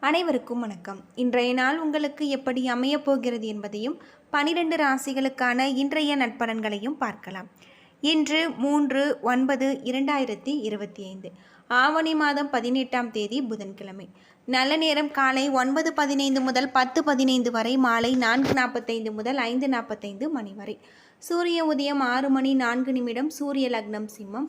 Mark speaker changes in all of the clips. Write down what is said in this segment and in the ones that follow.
Speaker 1: அனைவருக்கும் வணக்கம். இன்றைய நாள் உங்களுக்கு எப்படி அமையப் போகிறது என்பதையும் பனிரெண்டு ராசிகளுக்கான இன்றைய நட்பலன்களையும் பார்க்கலாம். இன்று மூன்று ஒன்பது இரண்டாயிரத்தி இருபத்தி ஐந்து. ஆவணி மாதம் பதினெட்டாம் தேதி புதன்கிழமை. நல்ல நேரம் காலை ஒன்பது பதினைந்து முதல் பத்து பதினைந்து வரை மாலை நான்கு நாற்பத்தைந்து முதல் ஐந்து நாற்பத்தைந்து மணி வரை. சூரிய உதயம் ஆறு மணி நான்கு நிமிடம் சூரிய லக்னம் சிம்மம்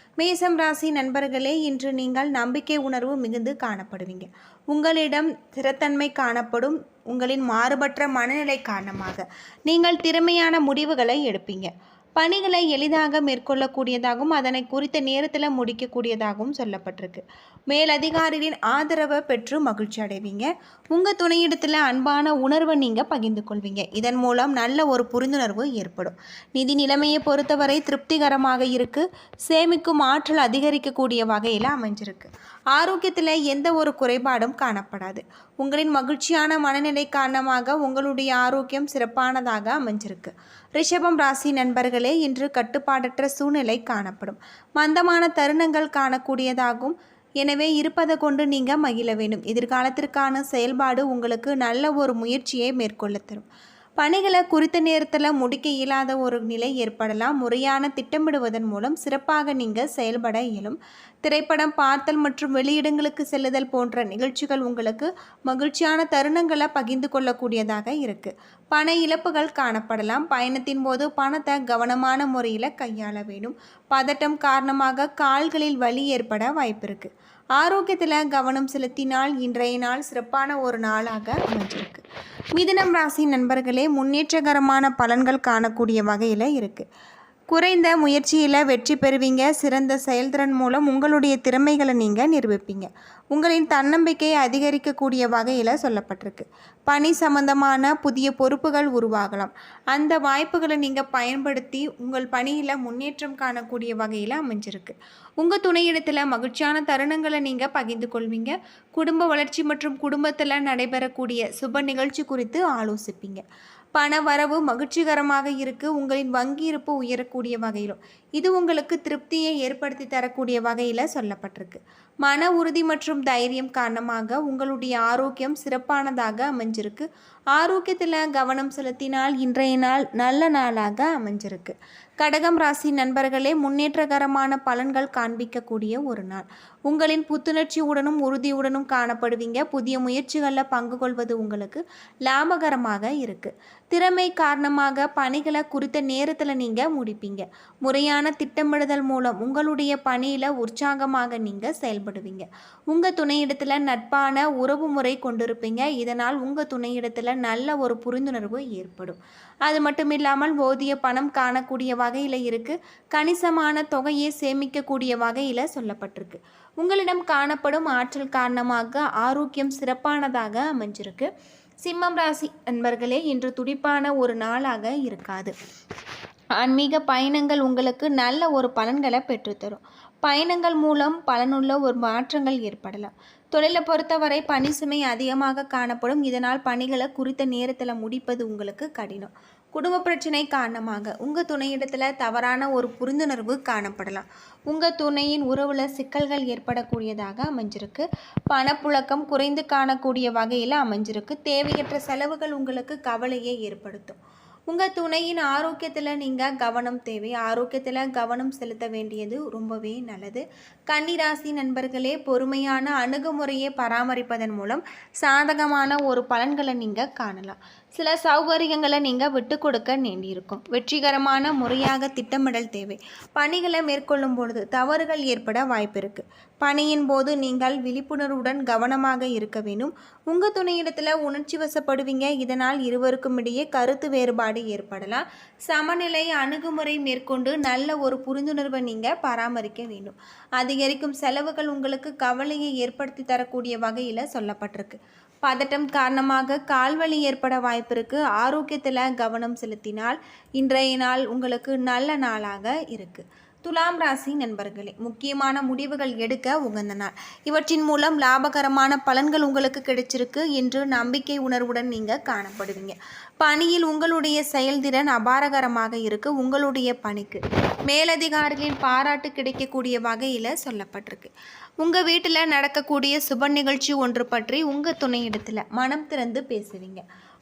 Speaker 1: மேசம் ராசி நண்பர்களே இன்று நீங்கள் நம்பிக்கை உணர்வு மிகுந்து காணப்படுவீங்க. உங்களிடம் ஸ்திரத்தன்மை காணப்படும் உங்களின் மாறுபட்ட மனநிலை காரணமாக நீங்கள் திறமையான முடிவுகளை எடுப்பீங்க. பணிகளை எளிதாக மேற்கொள்ளக்கூடியதாகவும் அதனை குறித்த நேரத்தில் முடிக்கக்கூடியதாகவும் சொல்லப்பட்டிருக்கு. மேலதிகாரிகளின் ஆதரவை பெற்று மகிழ்ச்சி அடைவீங்க. உங்கள் துணையிடத்தில் அன்பான உணர்வை நீங்கள் பகிர்ந்து கொள்வீங்க. இதன் மூலம் நல்ல ஒரு புரிந்துணர்வு ஏற்படும். நிதி நிலைமையை பொறுத்தவரை திருப்திகரமாக இருக்குது சேமிக்கும் ஆற்றல் அதிகரிக்கக்கூடிய வகையில் அமைஞ்சிருக்கு. ஆரோக்கியத்தில் எந்த ஒரு குறைபாடும் காணப்படாது. உங்களின் மகிழ்ச்சியான மனநிலை காரணமாக உங்களுடைய ஆரோக்கியம் சிறப்பானதாக அமைஞ்சிருக்கு. ரிஷபம் ராசி நண்பர்களே இன்று கட்டுப்பாடற்ற சூழ்நிலை காணப்படும். மந்தமான தருணங்கள் காணக்கூடியதாகும். எனவே இருப்பதை கொண்டு நீங்கள் மகிழ வேண்டும். எதிர்காலத்திற்கான செயல்பாடு உங்களுக்கு நல்ல ஒரு முயற்சியை மேற்கொள்ள தரும். பணிகளை குறித்த நேரத்தில் முடிக்க இயலாத ஒரு நிலை ஏற்படலாம். முறையான திட்டமிடுவதன் மூலம் சிறப்பாக நீங்கள் செயல்பட இயலும். திரைப்படம் பார்த்தல் மற்றும் வெளியிடங்களுக்கு செல்லுதல் போன்ற நிகழ்ச்சிகள் உங்களுக்கு மகிழ்ச்சியான தருணங்களை பகிர்ந்து கொள்ளக்கூடியதாக இருக்குது பண இழப்புகள் காணப்படலாம். பயணத்தின் போது பணத்தை கவனமான முறையில் கையாள வேண்டும். பதட்டம் காரணமாக கால்களில் வலி ஏற்பட வாய்ப்பு இருக்குது ஆரோக்கியத்தில் கவனம் செலுத்தினால் இன்றைய நாள் சிறப்பான ஒரு நாளாக அமைஞ்சிருக்கு. மிதுனம் ராசி நண்பர்களே முன்னேற்றகரமான பலன்கள் காணக்கூடிய வகையில் இருக்குது குறைந்த முயற்சியில் வெற்றி பெறுவீங்க. சிறந்த செயல்திறன் மூலம் உங்களுடைய திறமைகளை நீங்கள் நிரூபிப்பீங்க. உங்களின் தன்னம்பிக்கையை அதிகரிக்கக்கூடிய வகையில் சொல்லப்பட்டிருக்கு. பணி சம்பந்தமான புதிய பொறுப்புகள் உருவாகலாம். அந்த வாய்ப்புகளை நீங்கள் பயன்படுத்தி உங்கள் பணியில் முன்னேற்றம் காணக்கூடிய வகையில் அமைஞ்சிருக்கு. உங்கள் துணையிடத்தில் மகிழ்ச்சியான தருணங்களை நீங்கள் பகிர்ந்து கொள்வீங்க. குடும்ப வளர்ச்சி மற்றும் குடும்பத்தில் நடைபெறக்கூடிய சுப நிகழ்ச்சி குறித்து ஆலோசிப்பீங்க. பண வரவு மகிழ்ச்சிகரமாக இருக்கு உங்களின் வங்கி இருப்பு உயரக்கூடிய வகையிலும். இது உங்களுக்கு திருப்தியை ஏற்படுத்தி தரக்கூடிய வகையில் சொல்லப்பட்டிருக்கு. மன உறுதி மற்றும் தைரியம் காரணமாக உங்களுடைய ஆரோக்கியம் சிறப்பானதாக அமைஞ்சிருக்கு. ஆரோக்கியத்தில் கவனம் செலுத்தினால் இன்றைய நாள் நல்ல நாளாக அமைஞ்சிருக்கு. கடகம் ராசி நண்பர்களே முன்னேற்றகரமான பலன்கள் காண்பிக்கக்கூடிய ஒரு நாள். உங்களின் புத்துணர்ச்சியுடனும் உறுதியுடனும் காணப்படுவீங்க. புதிய முயற்சிகளில் பங்கு கொள்வது உங்களுக்கு லாபகரமாக இருக்குது திறமை காரணமாக பணிகளை குறித்த நேரத்தில் நீங்கள் முடிப்பீங்க. முறையான திட்டமிடுதல் மூலம் உங்களுடைய பணியில் உற்சாகமாக நீங்கள் செயல்படுவீங்க. உங்கள் துணையிடத்தில் நட்பான உறவு முறை கொண்டிருப்பீங்க. இதனால் உங்கள் துணையிடத்தில் நல்ல ஒரு புரிந்துணர்வு ஏற்படும். அது மட்டும் இல்லாமல் போதிய பணம் காணக்கூடிய வகையில் இருக்குது கணிசமான தொகையை சேமிக்கக்கூடிய வகையில் சொல்லப்பட்டிருக்கு. உங்களிடம் காணப்படும் ஆற்றல் காரணமாக ஆரோக்கியம் சிறப்பானதாக அமைஞ்சிருக்கு. சிம்மம் ராசி நண்பர்களே இன்று துடிப்பான ஒரு நாளாக இருக்காது. ஆன்மீக பயணங்கள் உங்களுக்கு நல்ல ஒரு பலன்களை பெற்றுத்தரும். பயணங்கள் மூலம் பலனுள்ள ஒரு மாற்றங்கள் ஏற்படலாம். தொழிலை பொறுத்தவரை பணி சுமை அதிகமாக காணப்படும். இதனால் பணிகளை குறித்த நேரத்தில் முடிப்பது உங்களுக்கு கடினம். குடும்ப பிரச்சனை காரணமாக உங்கள் துணையிடத்தில் தவறான ஒரு புரிந்துணர்வு காணப்படலாம். உங்கள் துணையின் உறவில் சிக்கல்கள் ஏற்படக்கூடியதாக அமைஞ்சிருக்கு. பணப்புழக்கம் குறைந்து காணக்கூடிய வகையில் அமைஞ்சிருக்கு. தேவையற்ற செலவுகள் உங்களுக்கு கவலையை ஏற்படுத்தும். உங்கள் துணையின் ஆரோக்கியத்தில் நீங்கள் கவனம் தேவை. ஆரோக்கியத்தில் கவனம் செலுத்த வேண்டியது ரொம்பவே நல்லது. கன்னிராசி நண்பர்களே பொறுமையான அணுகுமுறையை பராமரிப்பதன் மூலம் சாதகமான ஒரு பலன்களை நீங்கள் காணலாம். சில சௌகரியங்களை நீங்கள் விட்டு கொடுக்க வேண்டியிருக்கும். வெற்றிகரமான முறையாக திட்டமிடல் தேவை. பணிகளை மேற்கொள்ளும் பொழுது தவறுகள் ஏற்பட வாய்ப்பு இருக்கு. பணியின் போது நீங்கள் விழிப்புணர்வுடன் கவனமாக இருக்க வேண்டும். உங்கள் துணையிடத்தில் உணர்ச்சி வசப்படுவீங்க. இதனால் இருவருக்கும் இடையே கருத்து வேறுபாடு ஏற்படலாம். சமநிலை அணுகுமுறை மேற்கொண்டு நல்ல ஒரு புரிந்துணர்வை நீங்கள் பராமரிக்க வேண்டும். அதிகரிக்கும் செலவுகள் உங்களுக்கு கவலையை ஏற்படுத்தி தரக்கூடிய வகையில் சொல்லப்பட்டிருக்கு. பதட்டம் காரணமாக கால்வலி ஏற்பட வாய்ப்பிருக்கு ஆரோக்கியத்தில் கவனம் செலுத்தினால் இன்றைய நாள் உங்களுக்கு நல்ல நாளாக இருக்குது துலாம் ராசி நண்பர்களே முக்கியமான முடிவுகள் எடுக்க உகந்த நாள். இவற்றின் மூலம் லாபகரமான பலன்கள் உங்களுக்கு கிடைச்சிருக்கு என்று நம்பிக்கை உணர்வுடன் நீங்கள் காணப்படுவீங்க. பணியில் உங்களுடைய செயல்திறன் அபாரகரமாக இருக்கு உங்களுடைய பணிக்கு. மேலதிகாரிகளின் பாராட்டு கிடைக்கக்கூடிய வகையில் சொல்லப்பட்டிருக்கு. உங்கள் வீட்டில் நடக்கக்கூடிய சுப நிகழ்ச்சி ஒன்று பற்றி உங்கள் துணையிடத்தில் மனம் திறந்து பேசுவீங்க.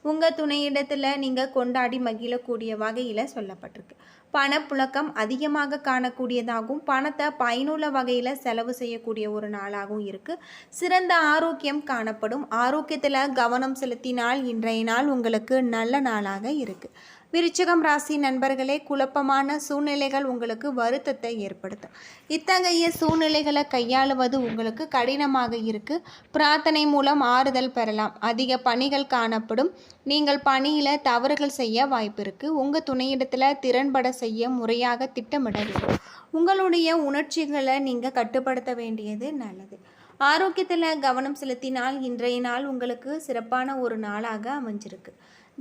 Speaker 1: உங்கள் துணையிடத்தில் நீங்கள் கொண்டாடி மகிழக்கூடிய வகையில் சொல்லப்பட்டிருக்கு. பணப்புழக்கம் அதிகமாக காணக்கூடியதாகவும் பணத்தை பயனுள்ள வகையில் செலவு செய்யக்கூடிய ஒரு நாளாகவும் இருக்குது சிறந்த ஆரோக்கியம் காணப்படும். ஆரோக்கியத்தில் கவனம் செலுத்தினால் இன்றைய நாள் உங்களுக்கு நல்ல நாளாக இருக்குது விருச்சகம் ராசி நண்பர்களே குழப்பமான சூழ்நிலைகள் உங்களுக்கு வருத்தத்தை ஏற்படுத்தும். இத்தகைய சூழ்நிலைகளை கையாளுவது உங்களுக்கு கடினமாக இருக்குது பிரார்த்தனை மூலம் ஆறுதல் பெறலாம். அதிக பணிகள் காணப்படும். நீங்கள் பணியில் தவறுகள் செய்ய வாய்ப்பு உங்கள் துணையிடத்தில் திறன்பட செய்ய முறையாக திட்டமிட வேண்டும் உங்களுடைய உணர்ச்சிகளை நீங்கள் கட்டுப்படுத்த வேண்டியது நல்லது. ஆரோக்கியத்தில் கவனம் செலுத்தினால் இன்றைய நாள் உங்களுக்கு சிறப்பான ஒரு நாளாக அமைஞ்சிருக்கு.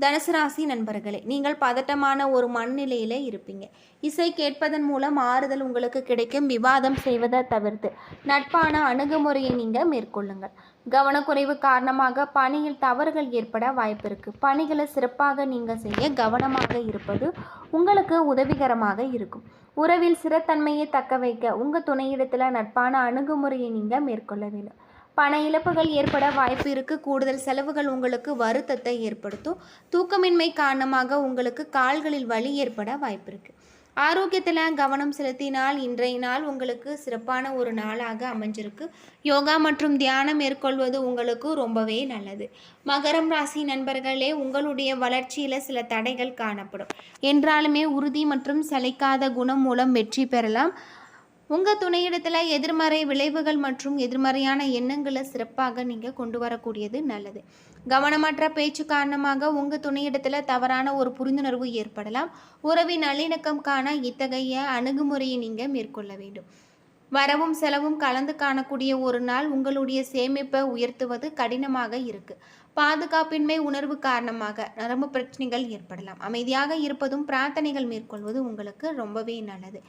Speaker 1: தனுசு ராசி நண்பர்களே நீங்கள் பதட்டமான ஒரு மனநிலையில் இருப்பீங்க. இசை கேட்பதன் மூலம் ஆறுதல் உங்களுக்கு கிடைக்கும் விவாதம் செய்வதை தவிர்த்து நட்பான அணுகுமுறையை நீங்கள் மேற்கொள்ளுங்கள். கவனக்குறைவு காரணமாக பணியில் தவறுகள் ஏற்பட வாய்ப்பிருக்கு பணிகளை சிறப்பாக நீங்கள் செய்ய கவனமாக இருப்பது உங்களுக்கு உதவிகரமாக இருக்கும். உறவில் சிறத்தன்மையை தக்க வைக்க உங்கள் துணையிடத்தில் நட்பான அணுகுமுறையை நீங்கள் மேற்கொள்ள வேண்டும். பண இழப்புகள் ஏற்பட வாய்ப்பு இருக்கு. கூடுதல் செலவுகள் உங்களுக்கு வருத்தத்தை ஏற்படுத்தும். தூக்கமின்மை காரணமாக உங்களுக்கு கால்களில் வலி ஏற்பட வாய்ப்பு இருக்கு. ஆரோக்கியத்தில் கவனம் செலுத்தினால் இன்றைய நாள் உங்களுக்கு சிறப்பான ஒரு நாளாக அமைஞ்சிருக்கு. யோகா மற்றும் தியானம் மேற்கொள்வது உங்களுக்கு ரொம்பவே நல்லது. மகரம் ராசி நண்பர்களே உங்களுடைய வளர்ச்சியில் சில தடைகள் காணப்படும். என்றாலுமே உறுதி மற்றும் சளைக்காத குணம் மூலம் வெற்றி பெறலாம். உங்கள் துணையிடத்தில் எதிர்மறை விளைவுகள் மற்றும் எதிர்மறையான எண்ணங்களை சிறப்பாக நீங்கள் கொண்டு வரக்கூடியது நல்லது. கவனமற்ற பேச்சு காரணமாக உங்கள் துணையிடத்தில் தவறான ஒரு புரிந்துணர்வு ஏற்படலாம். உறவின் நல்லிணக்கம் காண இத்தகைய அணுகுமுறையை நீங்கள் மேற்கொள்ள வேண்டும். வரவும் செலவும் கலந்து காணக்கூடிய ஒரு நாள் உங்களுடைய சேமிப்பை உயர்த்துவது கடினமாக இருக்கு. பாதுகாப்பின்மை உணர்வு காரணமாக நரம்பு பிரச்சனைகள் ஏற்படலாம். அமைதியாக இருப்பதும் பிரார்த்தனைகள் மேற்கொள்வது உங்களுக்கு ரொம்பவே நல்லது.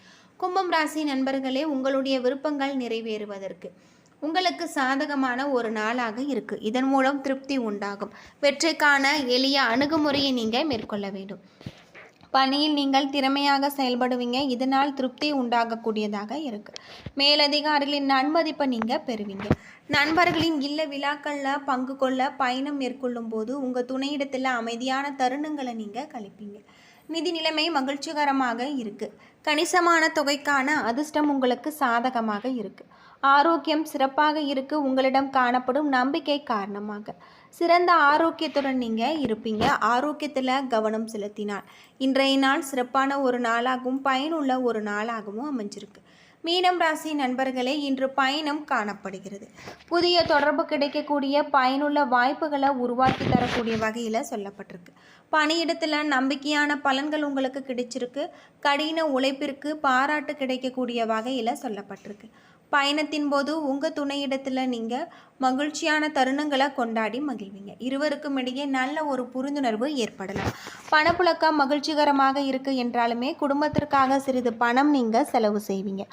Speaker 1: கும்பம் ராசி நண்பர்களே உங்களுடைய விருப்பங்கள் நிறைவேறுவதற்கு உங்களுக்கு சாதகமான ஒரு நாளாக இருக்கு. இதன் மூலம் திருப்தி உண்டாகும். வெற்றிக்கான எளிய அணுகுமுறையை நீங்கள் மேற்கொள்ள வேண்டும். பணியில் நீங்கள் திறமையாக செயல்படுவீங்க. இதனால் திருப்தி உண்டாகக்கூடியதாக இருக்கு. மேலதிகாரிகளின் நன்மதிப்பை நீங்கள் பெறுவீங்க. நண்பர்களின் இல்ல விழாக்களில் பங்கு கொள்ள பயணம் மேற்கொள்ளும் போது உங்கள் துணையிடத்தில் அமைதியான தருணங்களை நீங்கள் கழிப்பீங்க. நிதி நிலைமை மகிழ்ச்சிகரமாக இருக்குது கணிசமான தொகைக்கான அதிர்ஷ்டம் உங்களுக்கு சாதகமாக இருக்குது ஆரோக்கியம் சிறப்பாக இருக்கு உங்களிடம் காணப்படும் நம்பிக்கை காரணமாக. சிறந்த ஆரோக்கியத்துடன் நீங்கள் இருப்பீங்க. ஆரோக்கியத்தில் கவனம் செலுத்தினால். இன்றைய நாள் சிறப்பான ஒரு நாளாகவும் பயனுள்ள ஒரு நாளாகவும் அமைஞ்சிருக்கு. மீனம் ராசி நண்பர்களே இன்று பயணம் காணப்படுகிறது. புதிய தொடர்பு கிடைக்கக்கூடிய பயனுள்ள வாய்ப்புகளை உருவாக்கி தரக்கூடிய வகையில் சொல்லப்பட்டிருக்கு. பணியிடத்தில் நம்பிக்கையான பலன்கள் உங்களுக்கு கிடைச்சிருக்கு. கடின உழைப்பிற்கு பாராட்டு கிடைக்கக்கூடிய வகையில் சொல்லப்பட்டிருக்கு. பயணத்தின் போது உங்கள் துணையிடத்தில் நீங்கள் மகிழ்ச்சியான தருணங்களை கொண்டாடி மகிழ்வீங்க. இருவருக்கும் இடையே நல்ல ஒரு புரிந்துணர்வு ஏற்படலாம். பணப்புழக்கம் மகிழ்ச்சிகரமாக இருக்குது என்றாலுமே குடும்பத்திற்காக சிறிது பணம் நீங்கள் செலவு செய்வீங்க.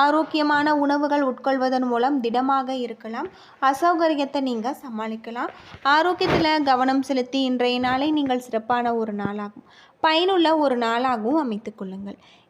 Speaker 1: ஆரோக்கியமான உணவுகள் உட்கொள்வதன் மூலம் திடமாக இருக்கலாம். அசௌகரியத்தை நீங்கள் சமாளிக்கலாம். ஆரோக்கியத்தில் கவனம் செலுத்தி இன்றைய நாளை நீங்கள் சிறப்பான ஒரு நாளாகும். பயனுள்ள ஒரு நாளாகவும் அமைத்துக் கொள்ளுங்கள்.